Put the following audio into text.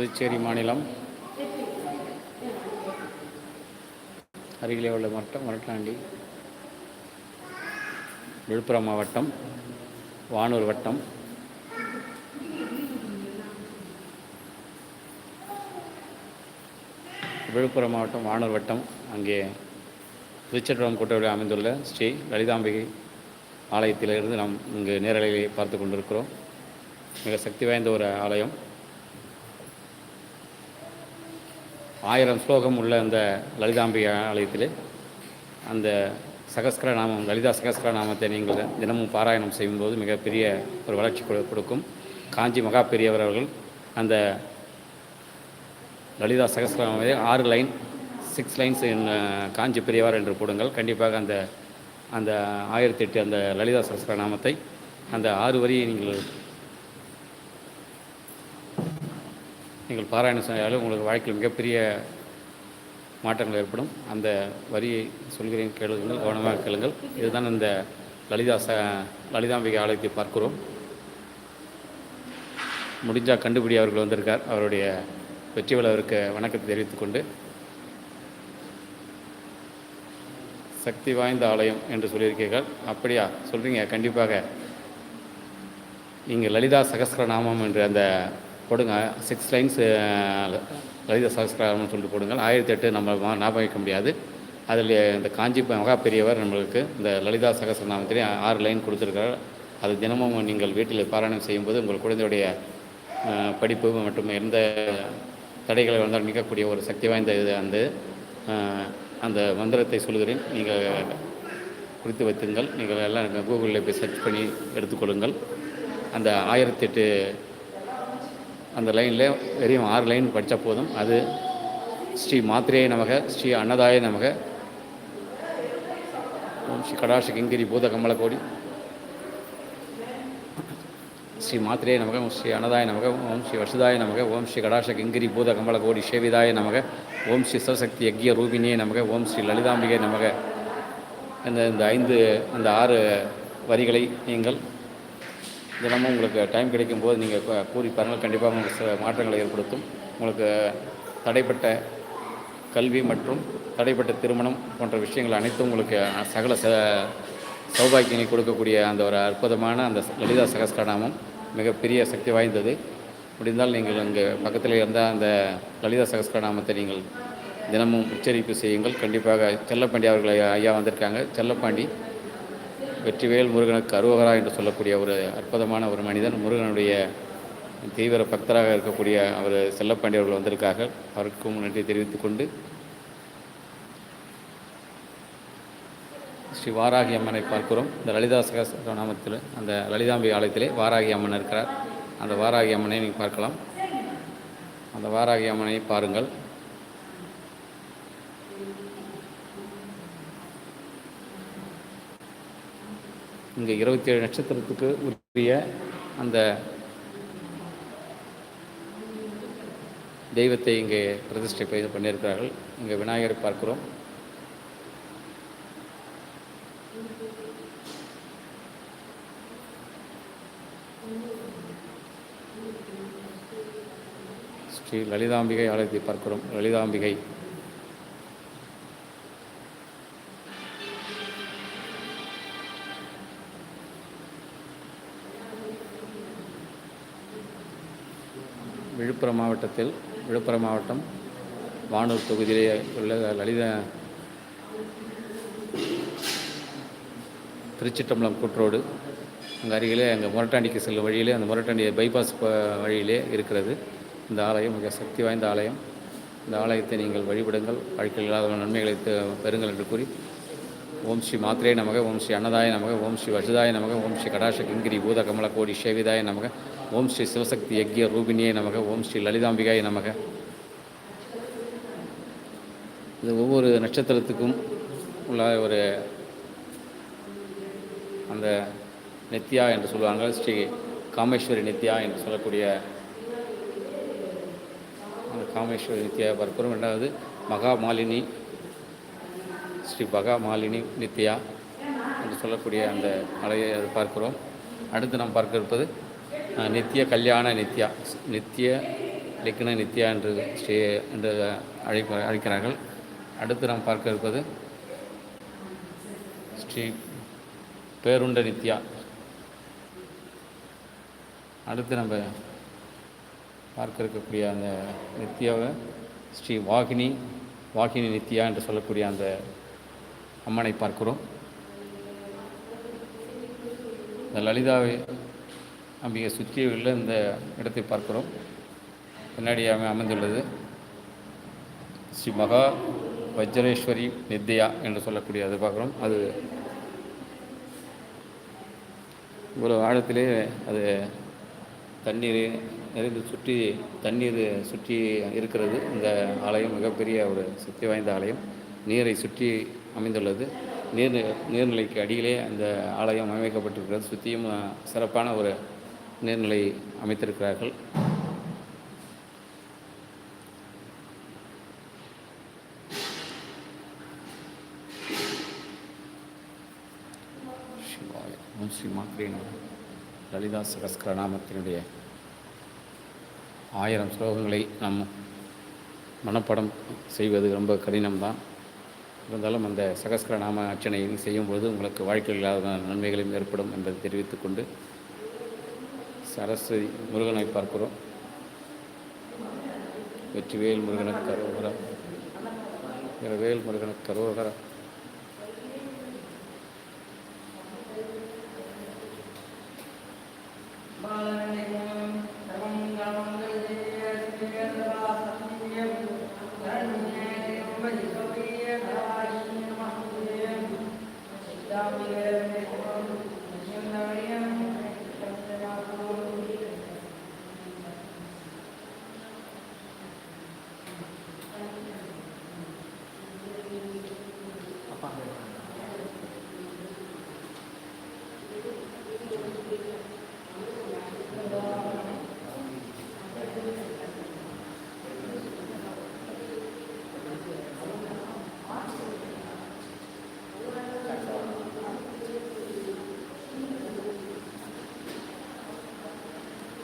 புதுச்சேரி மாநிலம். அருகிலே உள்ள மாவட்டம் மரட்டாண்டி விழுப்புரம் மாவட்டம் வானூர் வட்டம். விழுப்புரம் மாவட்டம் வானூர் வட்டம். அங்கே திருச்சிற்றம்பலம் கூட்டத்தில் அமைந்துள்ள ஸ்ரீ லலிதாம்பிகை ஆலயத்திலிருந்து நாம் இங்கு நேரலையை பார்த்து கொண்டிருக்கிறோம். மிக சக்தி வாய்ந்த ஒரு ஆலயம். ஆயிரம் ஸ்லோகம் உள்ள அந்த லலிதாம்பிகை ஆலயத்திலே அந்த சகஸ்கர நாமம் லலிதா சகஸ்கர நாமத்தை நீங்கள் தினமும் பாராயணம் செய்யும்போது மிகப்பெரிய ஒரு வளர்ச்சி கொடு- கொடுக்கும். காஞ்சி மகா பெரியவர் அவர்கள் அந்த லலிதா சகஸ்கரநாமத்தை ஆறு லைன் சிக்ஸ் லைன்ஸ் என் காஞ்சி பெரியவர் என்று போடுங்கள். கண்டிப்பாக அந்த அந்த ஆயிரத்தி எட்டு அந்த லலிதா சகஸ்கரநாமத்தை அந்த ஆறு வரியை நீங்கள் நீங்கள் பாராயணம் செய்தாலும் உங்களுக்கு வாழ்க்கையில் மிகப்பெரிய மாற்றங்கள் ஏற்படும். அந்த வரியை சொல்கிறேன் கேளுங்கள் கவனமாக கேளுங்கள். இதுதான் இந்த லலிதா ச லலிதாம்பிகை ஆலயத்தை பார்க்கிறோம். முடிஞ்சால் கண்டுபிடி அவர்கள் வந்திருக்கார். அவருடைய வெற்றி அவருக்கு வணக்கத்தை தெரிவித்துக்கொண்டு சக்தி வாய்ந்த ஆலயம் என்று சொல்லியிருக்கீர்கள். அப்படியா? சொல்கிறீங்க கண்டிப்பாக. நீங்கள் லலிதா சகஸ்கர நாமம் என்று அந்த போடுங்க. சிக்ஸ் லைன்ஸ் லலிதா சகஸ்கரநாமம் சொல்லிட்டு போடுங்கள். ஆயிரத்தி எட்டு நம்ம ஞாபகம் வைக்க முடியாது. அதில் இந்த காஞ்சி மகா பெரியவர் நம்மளுக்கு இந்த லலிதா சகஸ்ரநாமத்திலே ஆறு லைன் கொடுத்துருக்கிறார். அது தினமும் நீங்கள் வீட்டில் பாராயணம் செய்யும்போது உங்கள் குழந்தையுடைய படிப்பு மற்றும் எந்த தடைகளை வந்தால் நிற்கக்கூடிய ஒரு சக்தி வாய்ந்த இது அந்த அந்த மந்திரத்தை சொல்கிறேன் நீங்கள் குறித்து வைத்துங்கள். நீங்கள் எல்லாம் கூகுளில் போய் சர்ச் பண்ணி எடுத்துக்கொள்ளுங்கள். அந்த ஆயிரத்தி எட்டு அந்த லைனில் வெறும் ஆறு லைன் படித்தா போதும். அது ஸ்ரீ மாத்திரே நமக ஸ்ரீ அன்னதாய நமக. ஓம் ஸ்ரீ கடாஷ கிங்கிரி பூத கமலகோடி ஸ்ரீ மாத்திரே நமக ஓம் ஸ்ரீ அன்னதாய நமக ஓம் ஸ்ரீ வசுதாய நமக ஓம் ஸ்ரீ கடாஷ கிங்கிரி பூத கமலகோடி சேவிதாய நமக ஓம் ஸ்ரீ சிவசக்தி யக்ய ரூபினியே நமக ஓம் ஸ்ரீ லலிதாம்பிகை நமக. இந்த இந்த ஐந்து அந்த ஆறு வரிகளை நீங்கள் தினமும் உங்களுக்கு டைம் கிடைக்கும் போது நீங்கள் கூறி பாருங்கள் கண்டிப்பாக உங்களுக்கு சில மாற்றங்களை ஏற்படுத்தும். உங்களுக்கு தடைப்பட்ட கல்வி மற்றும் தடைப்பட்ட திருமணம் போன்ற விஷயங்கள் அனைத்தும் உங்களுக்கு சகல ச சௌபாக்கியனை கொடுக்கக்கூடிய அந்த ஒரு அற்புதமான அந்த லலிதா சகஸ்கரநாமம் மிகப்பெரிய சக்தி வாய்ந்தது. முடிந்தால் நீங்கள் அங்கே பக்கத்தில் இருந்தால் அந்த லலிதா சகஸ்கரநாமத்தை நீங்கள் தினமும் உச்சரிப்பு செய்யுங்கள். கண்டிப்பாக செல்லப்பாண்டி அவர்களை ஐயா வந்திருக்காங்க. செல்லப்பாண்டி வெற்றிவேல் முருகனுக்கு அருவகரா என்று சொல்லக்கூடிய ஒரு அற்புதமான ஒரு மனிதன் முருகனுடைய தீவிர பக்தராக இருக்கக்கூடிய அவர் செல்லப்பாண்டியவர்கள் வந்திருக்கார்கள். அவருக்கும் நன்றி தெரிவித்துக் கொண்டு ஸ்ரீ வாராகி அம்மனை பார்க்கிறோம். இந்த லலிதா நாமத்தில் அந்த லலிதாம்பி ஆலயத்திலே வாராகி அம்மன் இருக்கிறார். அந்த வாராகி அம்மனை நீங்கள் பார்க்கலாம். அந்த வாராகி அம்மனை பாருங்கள். இங்கே இருபத்தி ஏழு நட்சத்திரத்துக்கு உரிய அந்த தெய்வத்தை இங்கே பிரதிஷ்டை செய்து பண்ணியிருக்கிறார்கள். இங்கே விநாயகரை பார்க்கிறோம். ஸ்ரீ லலிதாம்பிகை ஆலயத்தை பார்க்கிறோம். லலிதாம்பிகை. விழுப்புரம் மாவட்டத்தில் விழுப்புரம் மாவட்டம் வானூர் தொகுதியிலே உள்ள லலித திருச்சிட்டம்பலம் கூட்ரோடு அங்கே அருகிலே அங்கே முரட்டாண்டிக்கு செல்லும் வழியிலே அந்த முரட்டாண்டி பைபாஸ் வழியிலே இருக்கிறது. இந்த ஆலயம் மிக சக்தி வாய்ந்த ஆலயம். இந்த ஆலயத்தை நீங்கள் வழிபடுங்கள். வாழ்க்கையில் இல்லாத நன்மைகளை பெறுங்கள் என்று கூறி ஓம் ஸ்ரீ மாத்திரே நமக ஓம் ஸ்ரீ அன்னதாய நமக ஓம் ஸ்ரீ வசுதாய நமக ஓம் ஸ்ரீ கடாஷ கிங்கிரி பூத கமல கோடி சேவிதாய நமக ஓம் ஸ்ரீ சிவசக்தி யக்ய ரூபினியை நமக ஓம் ஸ்ரீ லலிதாம்பிகாயை நமக. இது ஒவ்வொரு நட்சத்திரத்துக்கும் உள்ள ஒரு அந்த நித்யா என்று சொல்லுவாங்க. ஸ்ரீ காமேஸ்வரி நித்யா என்று சொல்லக்கூடிய அந்த காமேஸ்வரி நித்யா பரப்புறம் ரெண்டாவது மகா மாலினி ஸ்ரீ பகா மாலினி நித்யா என்று சொல்லக்கூடிய அந்த மலையை அது பார்க்கிறோம். அடுத்து நாம் பார்க்க இருப்பது நித்திய கல்யாண நித்யா நித்திய லிக்ன நித்யா என்று ஸ்ரீ என்று அழைப்ப அழைக்கிறார்கள். அடுத்து நாம் பார்க்க இருப்பது ஸ்ரீ பேருண்ட நித்யா. அடுத்து நம்ம பார்க்க இருக்கக்கூடிய அந்த நித்யாவை ஸ்ரீ வாகினி வாகினி நித்யா என்று சொல்லக்கூடிய அந்த அம்மனை பார்க்கிறோம். இந்த லலிதாவை அம்பிகை சுற்றியுள்ள இந்த இடத்தை பார்க்கிறோம். பின்னாடி அமைந்துள்ளது. ஸ்ரீ மகா வஜ்ரேஸ்வரி நித்யா என்று சொல்லக்கூடிய அது பார்க்குறோம். அது இவ்வளோ ஆழத்திலே அது தண்ணீர் நிறைந்து சுற்றி தண்ணீர் சுற்றி இருக்கிறது. இந்த ஆலயம் மிகப்பெரிய ஒரு சக்தி வாய்ந்த ஆலயம். நீரை சுற்றி அமைந்துள்ளது. நீர் நீர்நிலைக்கு அடியிலே அந்த ஆலயம் அமைக்கப்பட்டிருக்கிறது. சுற்றியும் சிறப்பான ஒரு நீர்நிலை அமைத்திருக்கிறார்கள். ஸ்ரீ மாத்ரே லலிதா சகஸ்கர நாமத்தினுடைய ஆயிரம் ஸ்லோகங்களை நாம் மனப்படம் செய்வது ரொம்ப கடினம்தான். இருந்தாலும் அந்த சகஸ்கர நாம அர்ச்சனையில் செய்யும்பொழுது உங்களுக்கு வாழ்க்கையில் இல்லாத நன்மைகளும் ஏற்படும் என்பதை தெரிவித்துக்கொண்டு சரஸ்வதி முருகனை பார்க்கிறோம் வெற்றிவேல் முருகனுக்கு கரோகரா வேல் முருகனுக்கு கரோகரம் Bye.